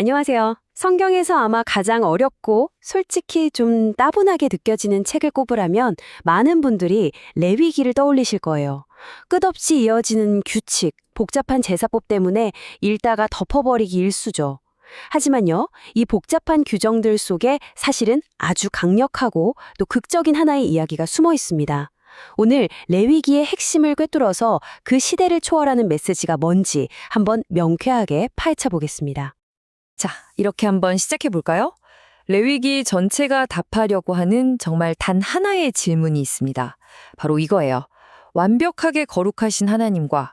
안녕하세요. 성경에서 아마 가장 어렵고 솔직히 좀 따분하게 느껴지는 책을 꼽으라면 많은 분들이 레위기를 떠올리실 거예요. 끝없이 이어지는 규칙, 복잡한 제사법 때문에 읽다가 덮어버리기 일쑤죠. 하지만요, 이 복잡한 규정들 속에 사실은 아주 강력하고 또 극적인 하나의 이야기가 숨어 있습니다. 오늘 레위기의 핵심을 꿰뚫어서 그 시대를 초월하는 메시지가 뭔지 한번 명쾌하게 파헤쳐 보겠습니다. 자, 이렇게 한번 시작해 볼까요? 레위기 전체가 답하려고 하는 정말 단 하나의 질문이 있습니다. 바로 이거예요. 완벽하게 거룩하신 하나님과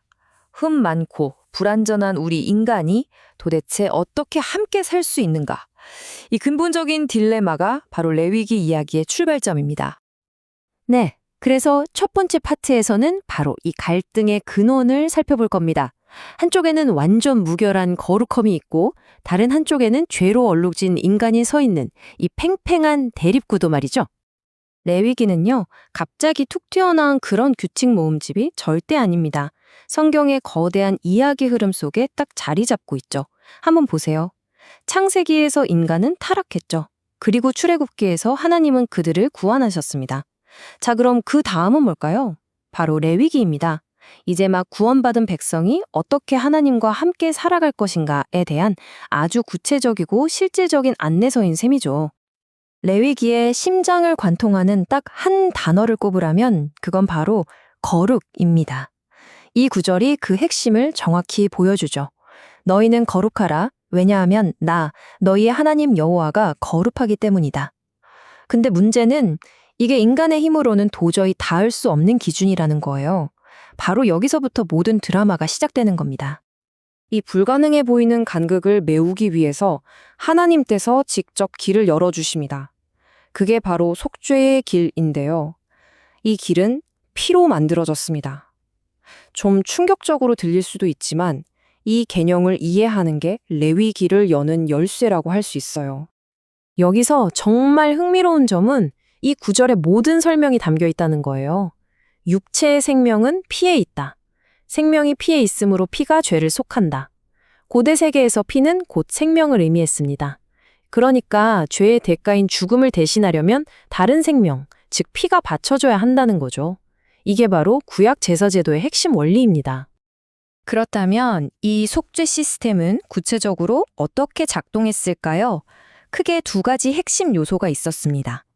흠 많고 불완전한 우리 인간이 도대체 어떻게 함께 살 수 있는가? 이 근본적인 딜레마가 바로 레위기 이야기의 출발점입니다. 네. 그래서 첫 번째 파트에서는 바로 이 갈등의 근원을 살펴볼 겁니다. 한쪽에는 완전 무결한 거룩함이 있고 다른 한쪽에는 죄로 얼룩진 인간이 서 있는 이 팽팽한 대립구도 말이죠. 레위기는요, 갑자기 툭 튀어나온 그런 규칙 모음집이 절대 아닙니다. 성경의 거대한 이야기 흐름 속에 딱 자리 잡고 있죠. 한번 보세요. 창세기에서 인간은 타락했죠. 그리고 출애굽기에서 하나님은 그들을 구원하셨습니다. 자, 그럼 그 다음은 뭘까요? 바로 레위기입니다. 이제 막 구원받은 백성이 어떻게 하나님과 함께 살아갈 것인가에 대한 아주 구체적이고 실제적인 안내서인 셈이죠. 레위기의 심장을 관통하는 딱 한 단어를 꼽으라면 그건 바로 거룩입니다. 이 구절이 그 핵심을 정확히 보여주죠. 너희는 거룩하라. 왜냐하면 나, 너희의 하나님 여호와가 거룩하기 때문이다. 근데 문제는 이게 인간의 힘으로는 도저히 닿을 수 없는 기준이라는 거예요. 바로 여기서부터 모든 드라마가 시작되는 겁니다. 이 불가능해 보이는 간극을 메우기 위해서 하나님께서 직접 길을 열어주십니다. 그게 바로 속죄의 길인데요. 이 길은 피로 만들어졌습니다. 좀 충격적으로 들릴 수도 있지만 이 개념을 이해하는 게 레위 길을 여는 열쇠라고 할 수 있어요. 여기서 정말 흥미로운 점은 이 구절의 모든 설명이 담겨 있다는 거예요. 육체의 생명은 피에 있다. 생명이 피에 있으므로 피가 죄를 속한다. 고대 세계에서 피는 곧 생명을 의미했습니다. 그러니까 죄의 대가인 죽음을 대신하려면 다른 생명, 즉 피가 바쳐줘야 한다는 거죠. 이게 바로 구약 제사 제도의 핵심 원리입니다. 그렇다면 이 속죄 시스템은 구체적으로 어떻게 작동했을까요? 크게 두 가지 핵심 요소가 있었습니다.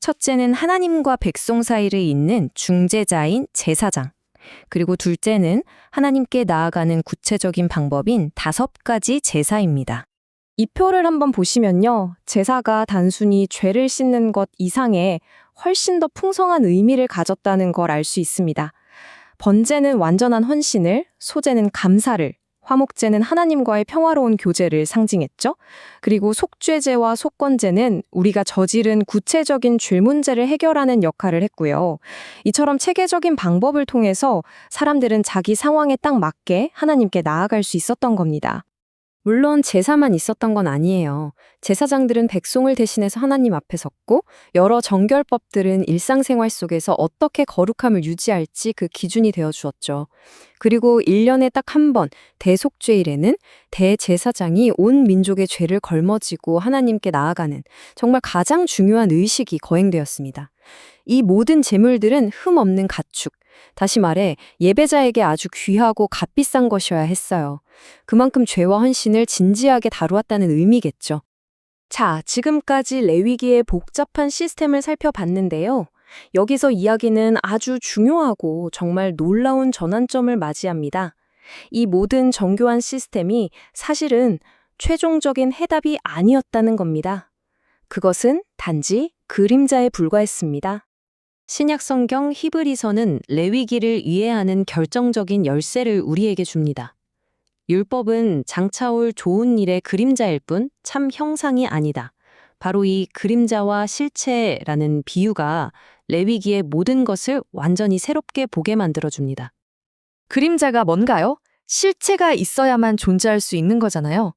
첫째는 하나님과 백성 사이를 잇는 중재자인 제사장. 그리고 둘째는 하나님께 나아가는 구체적인 방법인 다섯 가지 제사입니다. 이 표를 한번 보시면요. 제사가 단순히 죄를 씻는 것 이상의 훨씬 더 풍성한 의미를 가졌다는 걸 알 수 있습니다. 번제는 완전한 헌신을, 소제는 감사를, 화목제는 하나님과의 평화로운 교제를 상징했죠. 그리고 속죄제와 속건제는 우리가 저지른 구체적인 죄 문제를 해결하는 역할을 했고요. 이처럼 체계적인 방법을 통해서 사람들은 자기 상황에 딱 맞게 하나님께 나아갈 수 있었던 겁니다. 물론 제사만 있었던 건 아니에요. 제사장들은 백성을 대신해서 하나님 앞에 섰고 여러 정결법들은 일상생활 속에서 어떻게 거룩함을 유지할지 그 기준이 되어 주었죠. 그리고 1년에 딱 한 번 대속죄일에는 대제사장이 온 민족의 죄를 걸머지고 하나님께 나아가는 정말 가장 중요한 의식이 거행되었습니다. 이 모든 제물들은 흠 없는 가축, 다시 말해 예배자에게 아주 귀하고 값비싼 것이어야 했어요. 그만큼 죄와 헌신을 진지하게 다루었다는 의미겠죠. 자, 지금까지 레위기의 복잡한 시스템을 살펴봤는데요. 여기서 이야기는 아주 중요하고 정말 놀라운 전환점을 맞이합니다. 이 모든 정교한 시스템이 사실은 최종적인 해답이 아니었다는 겁니다. 그것은 단지 그림자에 불과했습니다. 신약 성경 히브리서는 레위기를 이해하는 결정적인 열쇠를 우리에게 줍니다. 율법은 장차올 좋은 일의 그림자일 뿐 참 형상이 아니다. 바로 이 그림자와 실체라는 비유가 레위기의 모든 것을 완전히 새롭게 보게 만들어 줍니다. 그림자가 뭔가요? 실체가 있어야만 존재할 수 있는 거잖아요.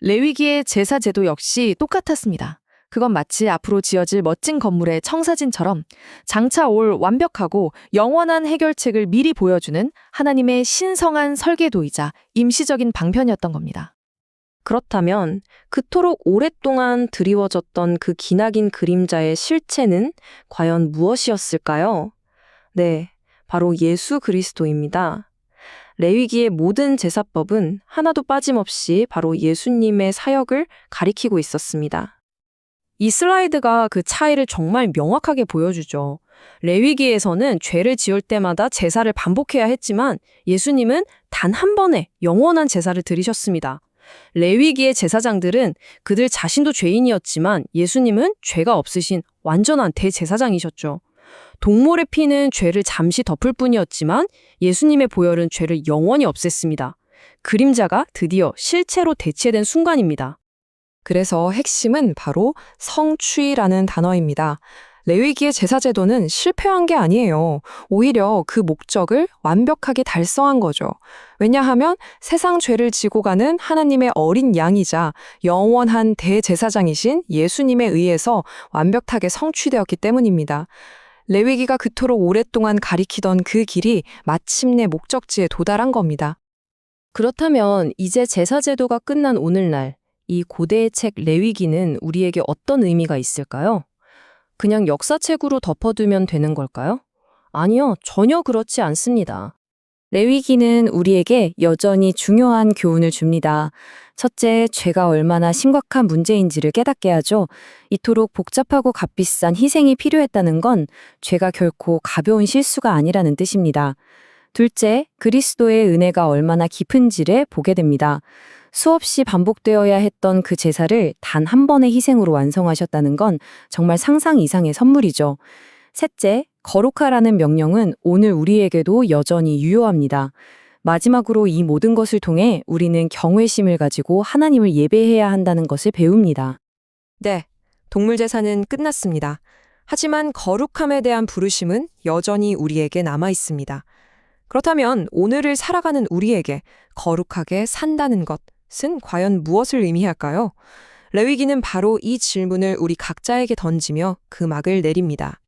레위기의 제사 제도 역시 똑같았습니다. 그건 마치 앞으로 지어질 멋진 건물의 청사진처럼 장차 올 완벽하고 영원한 해결책을 미리 보여주는 하나님의 신성한 설계도이자 임시적인 방편이었던 겁니다. 그렇다면 그토록 오랫동안 드리워졌던 그 기나긴 그림자의 실체는 과연 무엇이었을까요? 네, 바로 예수 그리스도입니다. 레위기의 모든 제사법은 하나도 빠짐없이 바로 예수님의 사역을 가리키고 있었습니다. 이 슬라이드가 그 차이를 정말 명확하게 보여주죠. 레위기에서는 죄를 지을 때마다 제사를 반복해야 했지만 예수님은 단 한 번에 영원한 제사를 드리셨습니다. 레위기의 제사장들은 그들 자신도 죄인이었지만 예수님은 죄가 없으신 완전한 대제사장이셨죠. 동물의 피는 죄를 잠시 덮을 뿐이었지만 예수님의 보혈은 죄를 영원히 없앴습니다. 그림자가 드디어 실체로 대체된 순간입니다. 그래서 핵심은 바로 성취라는 단어입니다. 레위기의 제사제도는 실패한 게 아니에요. 오히려 그 목적을 완벽하게 달성한 거죠. 왜냐하면 세상 죄를 지고 가는 하나님의 어린 양이자 영원한 대제사장이신 예수님에 의해서 완벽하게 성취되었기 때문입니다. 레위기가 그토록 오랫동안 가리키던 그 길이 마침내 목적지에 도달한 겁니다. 그렇다면 이제 제사제도가 끝난 오늘날 이 고대의 책 레위기는 우리에게 어떤 의미가 있을까요? 그냥 역사책으로 덮어두면 되는 걸까요? 아니요, 전혀 그렇지 않습니다. 레위기는 우리에게 여전히 중요한 교훈을 줍니다. 첫째, 죄가 얼마나 심각한 문제인지를 깨닫게 하죠. 이토록 복잡하고 값비싼 희생이 필요했다는 건 죄가 결코 가벼운 실수가 아니라는 뜻입니다. 둘째, 그리스도의 은혜가 얼마나 깊은지를 보게 됩니다. 수없이 반복되어야 했던 그 제사를 단 한 번의 희생으로 완성하셨다는 건 정말 상상 이상의 선물이죠. 셋째, 거룩하라는 명령은 오늘 우리에게도 여전히 유효합니다. 마지막으로 이 모든 것을 통해 우리는 경외심을 가지고 하나님을 예배해야 한다는 것을 배웁니다. 네, 동물 제사는 끝났습니다. 하지만 거룩함에 대한 부르심은 여전히 우리에게 남아 있습니다. 그렇다면 오늘을 살아가는 우리에게 거룩하게 산다는 것은 과연 무엇을 의미할까요? 레위기는 바로 이 질문을 우리 각자에게 던지며 그 막을 내립니다.